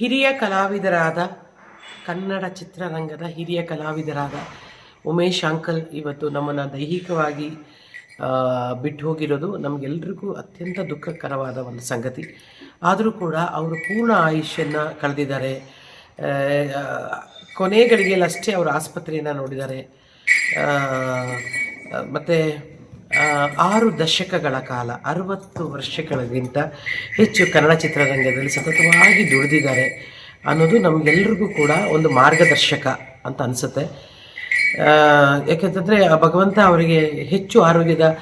ಹಿರಿಯ ಕಲಾವಿದರಾದ ಕನ್ನಡ ಚಿತ್ರರಂಗದ ಹಿರಿಯ ಕಲಾವಿದರಾದ ಉಮೇಶ್ ಅಂಕಲ್ ಇವತ್ತು ನಮ್ಮನ್ನು ದೈಹಿಕವಾಗಿ ಬಿಟ್ಟು ಹೋಗಿರೋದು ನಮಗೆಲ್ರಿಗೂ ಅತ್ಯಂತ ದುಃಖಕರವಾದ ಒಂದು ಸಂಗತಿ. ಆದರೂ ಕೂಡ ಅವರು ಪೂರ್ಣ ಆಯುಷ್ಯನ್ನು ಕಳೆದಿದ್ದಾರೆ. ಕೊನೆಗಳಿಗೆಲ್ಲಷ್ಟೇ ಕೊನೆ ಗಳಿಗೆಯಲ್ಲಷ್ಟೇ ಅವರು ಆಸ್ಪತ್ರೆಯನ್ನು ನೋಡಿದ್ದಾರೆ. ಮತ್ತು ಆರು ದಶಕಗಳ ಕಾಲ, ಅರವತ್ತು ವರ್ಷಗಳಿಗಿಂತ ಹೆಚ್ಚು ಕನ್ನಡ ಚಿತ್ರರಂಗದಲ್ಲಿ ಸತತವಾಗಿ ದುಡಿದಿದ್ದಾರೆ ಅನ್ನೋದು ನಮಗೆಲ್ರಿಗೂ ಕೂಡ ಒಂದು ಮಾರ್ಗದರ್ಶಕ ಅಂತ ಅನಿಸುತ್ತೆ. ಯಾಕೆಂತಂದರೆ ಭಗವಂತ ಅವರಿಗೆ ಹೆಚ್ಚು ಆರೋಗ್ಯದ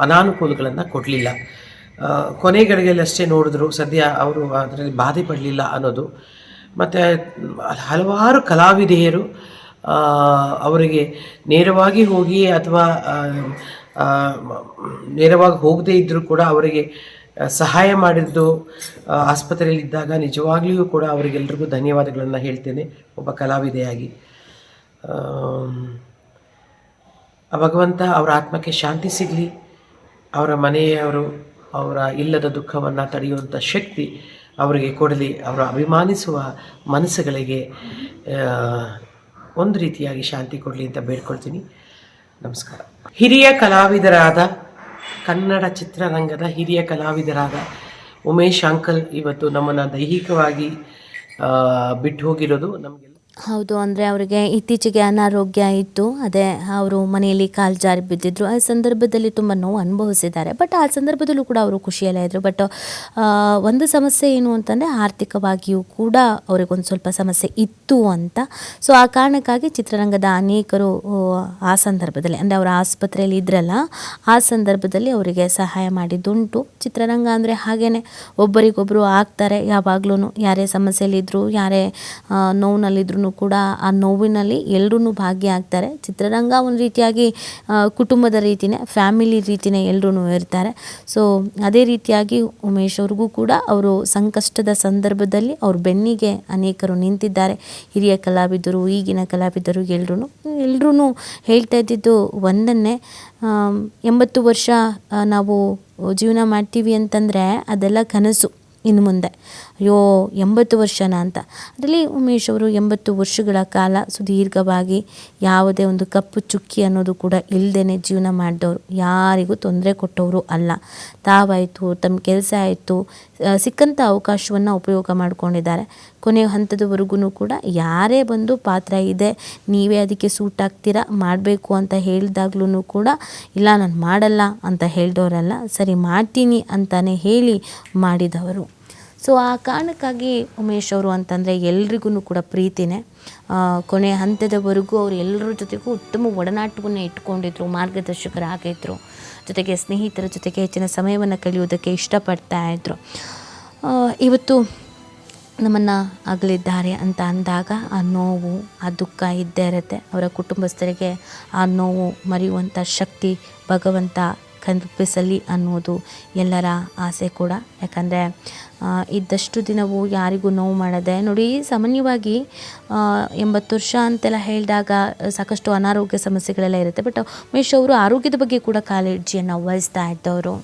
ಅನಾನುಕೂಲಗಳನ್ನು ಕೊಡಲಿಲ್ಲ. ಕೊನೆಗಳಿಗೆಲ್ಲಷ್ಟೇ ನೋಡಿದ್ರು ಸದ್ಯ ಅವರು ಅದರಲ್ಲಿ ಬಾಧೆ ಪಡಲಿಲ್ಲ ಅನ್ನೋದು. ಮತ್ತು ಹಲವಾರು ಕಲಾವಿದೆಯರು ಅವರಿಗೆ ನೇರವಾಗಿ ಹೋಗಿ ಅಥವಾ ನೇರವಾಗಿ ಹೋಗದೇ ಇದ್ದರೂ ಕೂಡ ಅವರಿಗೆ ಸಹಾಯ ಮಾಡಿದ್ದು ಆಸ್ಪತ್ರೆಯಲ್ಲಿದ್ದಾಗ ನಿಜವಾಗ್ಲಿಯೂ ಕೂಡ ಅವರಿಗೆಲ್ರಿಗೂ ಧನ್ಯವಾದಗಳನ್ನು ಹೇಳ್ತೇನೆ. ಒಬ್ಬ ಕಲಾವಿದೆಯಾಗಿ. ಭಗವಂತ ಅವರ ಆತ್ಮಕ್ಕೆ ಶಾಂತಿ ಸಿಗಲಿ. ಅವರ ಮನೆಯವರು ಅವರ ಇಲ್ಲದ ದುಃಖವನ್ನು ತಡೆಯುವಂಥ ಶಕ್ತಿ ಅವರಿಗೆ ಕೊಡಲಿ. ಅವರ ಅಭಿಮಾನಿಸುವ ಮನಸ್ಸುಗಳಿಗೆ ಒಂದು ರೀತಿಯಾಗಿ ಶಾಂತಿ ಕೊಡಲಿ ಅಂತ ಬೇಡ್ಕೊಳ್ತೀನಿ. ನಮಸ್ಕಾರ. ಹಿರಿಯ ಕಲಾವಿದರಾದ ಕನ್ನಡ ಚಿತ್ರರಂಗದ ಹಿರಿಯ ಕಲಾವಿದರಾದ ಉಮೇಶ್ ಅಂಕಲ್ ಇವತ್ತು ನಮ್ಮನ್ನು ದೈಹಿಕವಾಗಿ ಬಿಟ್ಟು ಹೋಗಿರೋದು ನಮಗೆಲ್ಲ ಹೌದು ಅಂದರೆ ಅವರಿಗೆ ಇತ್ತೀಚೆಗೆ ಅನಾರೋಗ್ಯ ಇತ್ತು. ಅದೇ ಅವರು ಮನೆಯಲ್ಲಿ ಕಾಲು ಜಾರಿ ಬಿದ್ದಿದ್ರು. ಆ ಸಂದರ್ಭದಲ್ಲಿ ತುಂಬ ನೋವು ಅನುಭವಿಸಿದ್ದಾರೆ. ಬಟ್ ಆ ಸಂದರ್ಭದಲ್ಲೂ ಕೂಡ ಅವರು ಖುಷಿಯಲ್ಲೇ ಇದ್ದರು ಬಟ್ ಒಂದು ಸಮಸ್ಯೆ ಏನು ಅಂತಂದರೆ ಆರ್ಥಿಕವಾಗಿಯೂ ಕೂಡ ಅವ್ರಿಗೊಂದು ಸ್ವಲ್ಪ ಸಮಸ್ಯೆ ಇತ್ತು ಅಂತ. ಸೊ ಆ ಕಾರಣಕ್ಕಾಗಿ ಚಿತ್ರರಂಗದ ಅನೇಕರು ಆ, ಸಂದರ್ಭದಲ್ಲಿ ಅಂದರೆ ಅವರ ಆಸ್ಪತ್ರೆಯಲ್ಲಿ ಇದ್ರಲ್ಲ ಆ ಸಂದರ್ಭದಲ್ಲಿ ಅವರಿಗೆ ಸಹಾಯ ಮಾಡಿದ್ದುಂಟು. ಚಿತ್ರರಂಗ ಅಂದರೆ ಹಾಗೇ ಒಬ್ಬರಿಗೊಬ್ಬರು ಆಗ್ತಾರೆ. ಯಾವಾಗ್ಲೂ ಯಾರೇ ಸಮಸ್ಯೆಯಲ್ಲಿದ್ದರು ಯಾರೇ ಆ, ನೋವಿನಲ್ಲಿದ್ರೂ ಕೂಡ ಆ ನೋವಿನಲ್ಲಿ ಎಲ್ಲರೂ ಭಾಗಿಯಾಗ್ತಾರೆ ಚಿತ್ರರಂಗ ಒಂದು ರೀತಿಯಾಗಿ ಕುಟುಂಬದ ರೀತಿಯೇ ಫ್ಯಾಮಿಲಿ ರೀತಿಯೇ ಎಲ್ಲರೂ ಇರ್ತಾರೆ. ಸೊ ಅದೇ ರೀತಿಯಾಗಿ ಉಮೇಶ್ ಅವ್ರಿಗೂ ಕೂಡ ಅವರು ಸಂಕಷ್ಟದ ಸಂದರ್ಭದಲ್ಲಿ ಅವ್ರ ಬೆನ್ನಿಗೆ ಅನೇಕರು ನಿಂತಿದ್ದಾರೆ. ಹಿರಿಯ ಕಲಾವಿದರು, ಈಗಿನ ಕಲಾವಿದರು ಎಲ್ಲರೂ ಎಲ್ಲರೂ ಹೇಳ್ತಾ ಇದ್ದಿದ್ದು ಒಂದನ್ನೇ ಎಂಬತ್ತು ವರ್ಷ ನಾವು ಜೀವನ ಮಾಡ್ತೀವಿ ಅಂತಂದರೆ ಅದೆಲ್ಲ ಕನಸು. ಇನ್ನು ಮುಂದೆ. ಅಯ್ಯೋ, ಎಂಬತ್ತು ವರ್ಷನ ಅಂತ. ಅದರಲ್ಲಿ ಉಮೇಶ್ ಅವರು ಎಂಬತ್ತು ವರ್ಷಗಳ ಕಾಲ ಸುದೀರ್ಘವಾಗಿ ಯಾವುದೇ ಒಂದು ಕಪ್ಪು ಚುಕ್ಕಿ ಅನ್ನೋದು ಕೂಡ ಇಲ್ಲದೇ ಜೀವನ ಮಾಡಿದವರು. ಯಾರಿಗೂ ತೊಂದರೆ ಕೊಟ್ಟವರು ಅಲ್ಲ. ತಾವಾಯಿತು, ತಮ್ಮ ಕೆಲಸ ಆಯಿತು ಸಿಕ್ಕಂಥ ಅವಕಾಶವನ್ನು ಉಪಯೋಗ ಮಾಡಿಕೊಂಡಿದ್ದಾರೆ. ಕೊನೆಯ ಹಂತದವರೆಗೂ ಕೂಡ ಯಾರೇ ಬಂದು ಪಾತ್ರ ಇದೆ, ನೀವೇ ಅದಕ್ಕೆ ಸೂಟ್ ಆಗ್ತೀರಾ, ಮಾಡಬೇಕು ಅಂತ ಹೇಳಿದಾಗ್ಲೂ ಕೂಡ ಇಲ್ಲ, ನಾನು ಮಾಡಲ್ಲ ಅಂತ ಹೇಳಿದವರಲ್ಲ, ಸರಿ ಮಾಡ್ತೀನಿ ಅಂತಲೇ ಹೇಳಿ ಮಾಡಿದವರು. ಸೊ ಆ ಕಾರಣಕ್ಕಾಗಿ ಉಮೇಶ್ ಅವರು ಅಂತಂದರೆ ಎಲ್ರಿಗೂ ಕೂಡ ಪ್ರೀತಿನೇ. ಕೊನೆ ಹಂತದವರೆಗೂ ಅವರು ಎಲ್ಲರ ಜೊತೆಗೂ ಉತ್ತಮ ಒಡನಾಟವನ್ನು ಇಟ್ಕೊಂಡಿದ್ರು ಮಾರ್ಗದರ್ಶಕರಾಗಿದ್ದರು ಜೊತೆಗೆ ಸ್ನೇಹಿತರ ಜೊತೆಗೆ ಹೆಚ್ಚಿನ ಸಮಯವನ್ನು ಕಳೆಯುವುದಕ್ಕೆ ಇಷ್ಟಪಡ್ತಾ ಇದ್ದರು ಇವತ್ತು ನಮ್ಮನ್ನು ಅಗಲಿದ್ದಾರೆ ಅಂತ ಅಂದಾಗ ಆ ನೋವು, ಆ ದುಃಖ ಇದ್ದೇ ಇರುತ್ತೆ. ಅವರ ಕುಟುಂಬಸ್ಥರಿಗೆ ಆ ನೋವು ಮರೆಯುವಂಥ ಶಕ್ತಿ, ಭಗವಂತ ಕಲ್ಪಿಸಲಿ ಅನ್ನೋದು ಎಲ್ಲರ ಆಸೆ ಕೂಡ. ಯಾಕಂದರೆ ಇದ್ದಷ್ಟು ದಿನವೂ ಯಾರಿಗೂ ನೋವು ಮಾಡದೆ ನೋಡಿ, ಸಾಮಾನ್ಯವಾಗಿ ಎಂಬತ್ತು ವರ್ಷ ಅಂತೆಲ್ಲ ಹೇಳಿದಾಗ ಸಾಕಷ್ಟು ಅನಾರೋಗ್ಯ ಸಮಸ್ಯೆಗಳೆಲ್ಲ ಇರುತ್ತೆ. ಬಟ್ ಉಮೇಶ್ ಅವರು ಆರೋಗ್ಯದ ಬಗ್ಗೆ ಕೂಡ ಕಾಳಜಿಯನ್ನು ವಹಿಸ್ತಾ ಇದ್ದವರು.